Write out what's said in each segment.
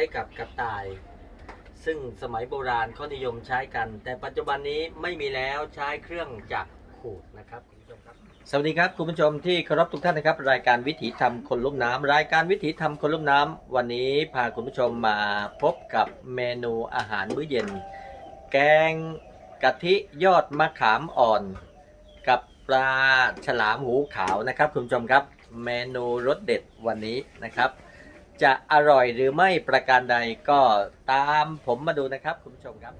้กับกระต่าย ซึ่งสมัยโบราณเขานิยมใช้กัน แต่ปัจจุบันนี้ไม่มีแล้วใช้เครื่องจักรขูดนะครับคุณผู้ชมครับ สวัสดีครับคุณผู้ชมที่เคารพทุกท่านนะครับ รายการวิถีธรรมคนลุ่มน้ำรายการวิถีธรรมคนลุ่มน้ำวันนี้พาคุณผู้ชมมาพบกับเมนูอาหารมื้อเย็น แกงกะทิยอดมะขามอ่อน กับปลาฉลามหูขาวนะครับคุณผู้ชมครับ เมนูรสเด็ดวันนี้นะครับ จะอร่อยหรือไม่ประการใดก็ตามผมมาดูนะครับ คุณผู้ชมครับ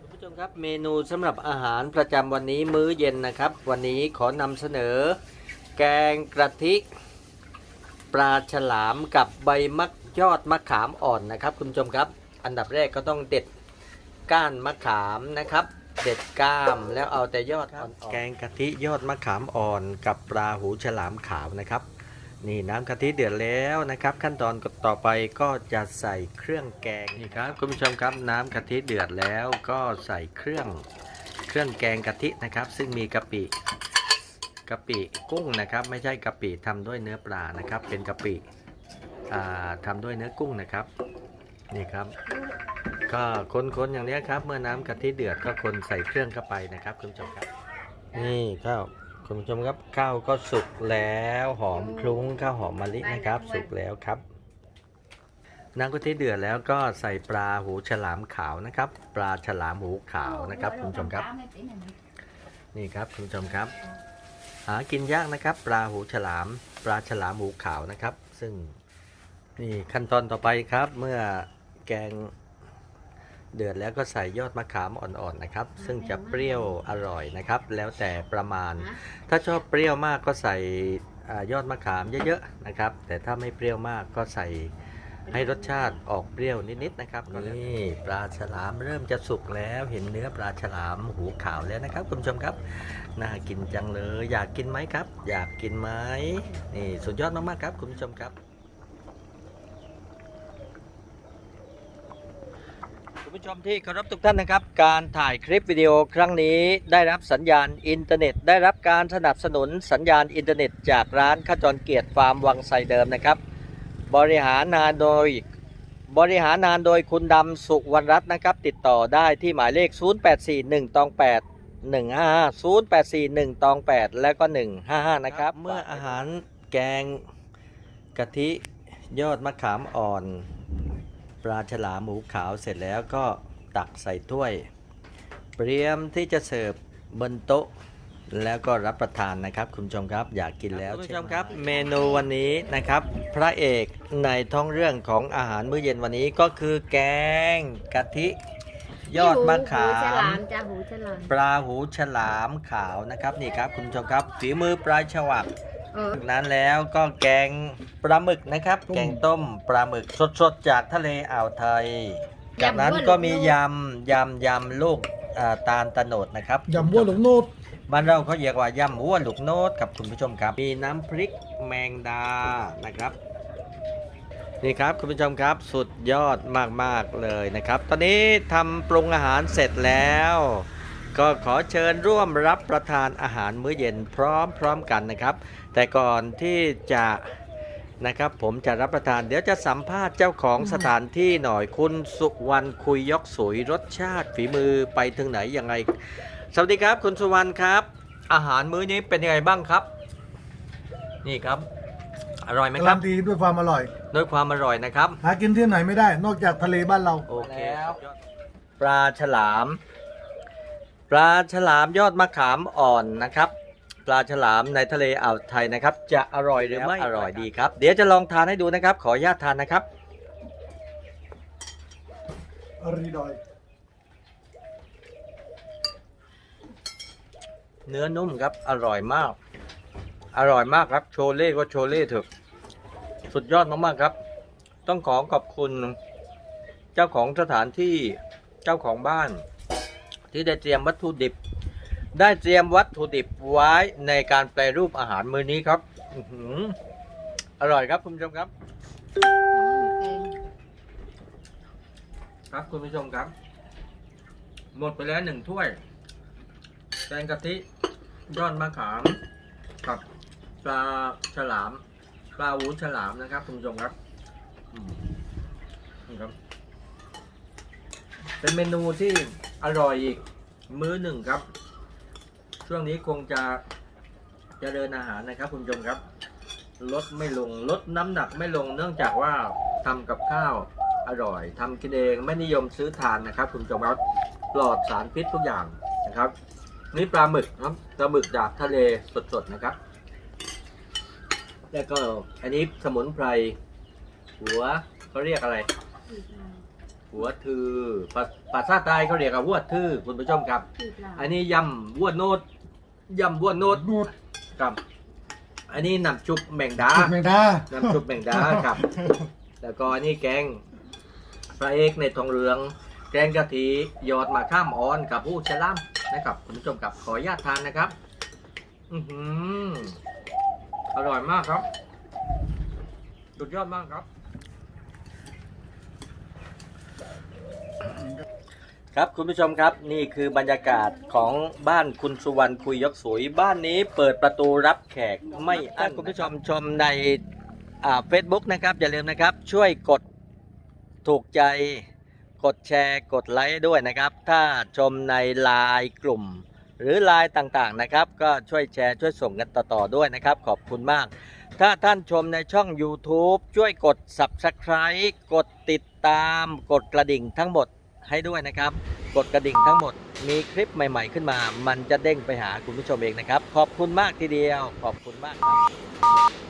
คุณผู้ชมครับเมนูสำหรับอาหารประจำวันนี้มื้อเย็นนะครับ วันนี้ขอนำเสนอ แกงกระทิ ปลาฉลามกับใบมะยอดมะขามอ่อนนะครับ คุณผู้ชมครับ อันดับแรกก็ต้องเด็ดก้านมะขามนะครับ เด็ดก้ามแล้วเอาแต่ยอดอ่อนๆแกงกะทิยอดมะขามอ่อนกับปลาหูฉลามขาวนะครับ นี่น้ำกะทิเดือดแล้วนะครับ ขั้นตอนต่อไปก็จะใส่เครื่องแกงนี่ครับ คุณผู้ชมครับ น้ำกะทิเดือดแล้วก็ใส่เครื่องเครื่องแกงกะทินะครับ ซึ่งมีกะปิ กะปิกุ้งนะครับ ไม่ใช่กะปิทำด้วยเนื้อปลานะครับ เป็นกะปิอ่าทำด้วยเนื้อกุ้งนะครับนี่ครับ ก็คนๆอย่างนี้ครับ เมื่อน้ำกะทิเดือดก็คนใส่เครื่องเข้าไปนะครับ คุณผู้ชมครับ นี่ข้าวคุณผู้ชมครับข้าวก็สุกแล้วหอมคลุ้งข้าวหอมมะลินะครับ สุกแล้วครับน้ำกะทิเดือดแล้วก็ใส่ปลาหูฉลามขาวนะครับ ปลาฉลามหูขาวนะครับ คุณผู้ชมครับ นี่ครับคุณผู้ชมครับ หากินยากนะครับ ปลาหูฉลาม ปลาฉลามหูขาวนะครับ ซึ่งนี่ขั้นตอนต่อไปครับ เมื่อแกงเดือดแล้วก็ใส่ยอดมะขามอ่อนๆนะครับ ซึ่งจะเปรี้ยวอร่อยนะครับ แล้วแต่ประมาณ ถ้าชอบเปรี้ยวมากก็ใส่อายอดมะขามเยอะๆนะครับ แต่ถ้าไม่เปรี้ยวมากก็ใส่ ให้รสชาติออกเปรี้ยวนิดๆนะครับนี่ปลาฉลามเริ่มจะสุกแล้วเห็นเนื้อปลาฉลามหูขาวแล้วนะครับคุณผู้ชมครับน่ากินจังเลย อยากกินไหมครับ อยากกินไหมนี่สุดยอดมากๆครับคุณผู้ชมครับคุณผู้ชมที่เคารพทุกท่านนะครับ การถ่ายคลิปวิดีโอครั้งนี้ได้รับสัญญาณอินเทอร์เน็ต ได้รับการสนับสนุนสัญญาณอินเทอร์เน็ต จากร้านขจรเกียรติฟาร์มวังไสเดิมนะครับ บริหารงานโดย บริหารงานโดยคุณดำสุวรรณรัตน์นะครับ ติดต่อได้ที่หมายเลข 0841ตอง8 155 0841ตอง8 แล้วก็ 155 นะครับ เมื่ออาหารแกงกะทิยอดมะขามอ่อน ปลาฉลามหมูขาวเสร็จแล้วก็ตักใส่ถ้วย เตรียมที่จะเสิร์ฟบนโต๊ะ แล้วก็รับประทานนะครับ คุณผู้ชมครับอยากกินแล้วคุณผู้ชมครับ เมนูวันนี้นะครับ พระเอกในท้องเรื่องของอาหารมื้อเย็นวันนี้ก็คือแกงกะทิ ยอดมะขาหูฉลามมจ้าหูฉลามปลาหูฉลามขาวนะครับนี่ครับ คุณผู้ชมครับฝีมือปลายฉวัก เออจากนั้นแล้วก็แกงปลาหมึกนะครับ แกงต้มปลาหมึกสดๆจากทะเลอ่าวไทย จากนั้นก็มียำยำยำลูกอ่าตาลตะโนดนะครับยำวัวหลงโนด บ้านเราเขาเรียกว่ายำวัวลูกโนดครับคุณผู้ชมครับ มีน้ำพริกแมงดานะครับ นี่ครับคุณผู้ชมครับสุดยอดมากๆเลยนะครับ ตอนนี้ทำปรุงอาหารเสร็จแล้ว ก็ขอเชิญร่วมรับประทานอาหารมื้อเย็นพร้อมๆกันนะครับ แต่ก่อนที่จะนะครับผมจะรับประทานเดี๋ยวจะสัมภาษณ์เจ้าของสถานที่หน่อยคุณสุวรรณคุยยกสวยรสชาติฝีมือไปถึงไหนยังไง สวัสดีครับคุณสุวรรณครับ อาหารมื้อนี้เป็นยังไงบ้างครับ นี่ครับ อร่อยไหมคการัรับนตีด้วยความอร่อย ด้วยความอร่อยนะครับ หากินที่ไหนไม่ได้ นอกจากทะเลบ้านเรา โอเคปลาฉลาม ปลาฉลามยอดมะขามอ่อนนะครับ ปลาฉลามในทะเลอ่าวไทยนะครับ จะอร่อยหรือไม่อร่อยดีครับ เดี๋ยวจะลองทานให้ดูนะครับ ขออนุญาตทานนะครับ อรีดอย เนื้อนุ่มครับ อร่อยมาก อร่อยมากครับ โชเล่ก็โชเล่เถอะ สุดยอดมากๆครับ ต้องขอขอบคุณเจ้าของสถานที่ เจ้าของบ้าน ที่ได้เตรียมวัตถุดิบ ได้เตรียมวัตถุดิบไว้ในการแปรรูปอาหารมื้อนี้ครับอร่อยครับคุณผู้ชมครับ ครับคุณผู้ชมครับ หมดไปแล้วหนึ่งถ้วยแกงกะทิ ยอดมะขามกับปลาฉลามปลาหูฉลามนะครับคุณผู้ชมครับอืมนี่ครับ เป็นเมนูที่อร่อยอีกมื้อหนึ่งครับ ช่วงนี้คงจะเจริญอาหารนะครับคุณผู้ชมครับลดไม่ลงลดน้ำหนักไม่ลงเนื่องจากว่าทำกับข้าวอร่อยทำกินเองไม่นิยมซื้อทานนะครับ คุณผู้ชมครับปลอดสารพิษทุกอย่างนะครับ นี่ปลาหมึกครับปลาหมึกจากทะเลสดๆนะครับ แล้วก็อันนี้สมุนไพร หัวเขาเรียกอะไร หัวทือภาภาษาใต้เขาเรียกว่าวัวทือคุณผู้ชมครับ อันนี้ยำวัวโนดยำวัวโนดนูดครับ อันนี้น้ำชุบแมงดาจุดแมงดาน้ำชุบแมงดาครับ แล้วก็อันนี้แกงพระเอกในทองเหลือง แกงกะทิยอดมาข้ามอ่อนกับผู้ชะล่ำ นะครับคุณผู้ชมกับขออนุญาตทานนะครับ อือหืออร่อยมากครับ สุดยอดมากครับ ครับคุณผู้ชมครับนี่คือบรรยากาศของบ้านคุณสุวรรณคุยยกสวยบ้านนี้เปิดประตูรับแขกไม่อั้นคุณผู้ชมชมในเฟซบุ๊กนะครับ อย่าลืมนะครับ ช่วยกดถูกใจ กดแชร์กดไลค์ด้วยนะครับ ถ้าชมในไลน์กลุ่ม หรือไลน์ต่างๆนะครับ ก็ช่วยแชร์ช่วยส่งกันต่อๆด้วยนะครับ ขอบคุณมาก ถ้าท่านชมในช่อง YouTube ช่วยกด Subscribe กดติดตาม กดกระดิ่งทั้งหมดให้ด้วยนะครับ กดกระดิ่งทั้งหมด มีคลิปใหม่ ๆ ขึ้นมา มันจะเด้งไปหาคุณผู้ชมเองนะครับ ขอบคุณมากทีเดียว ขอบคุณมากครับ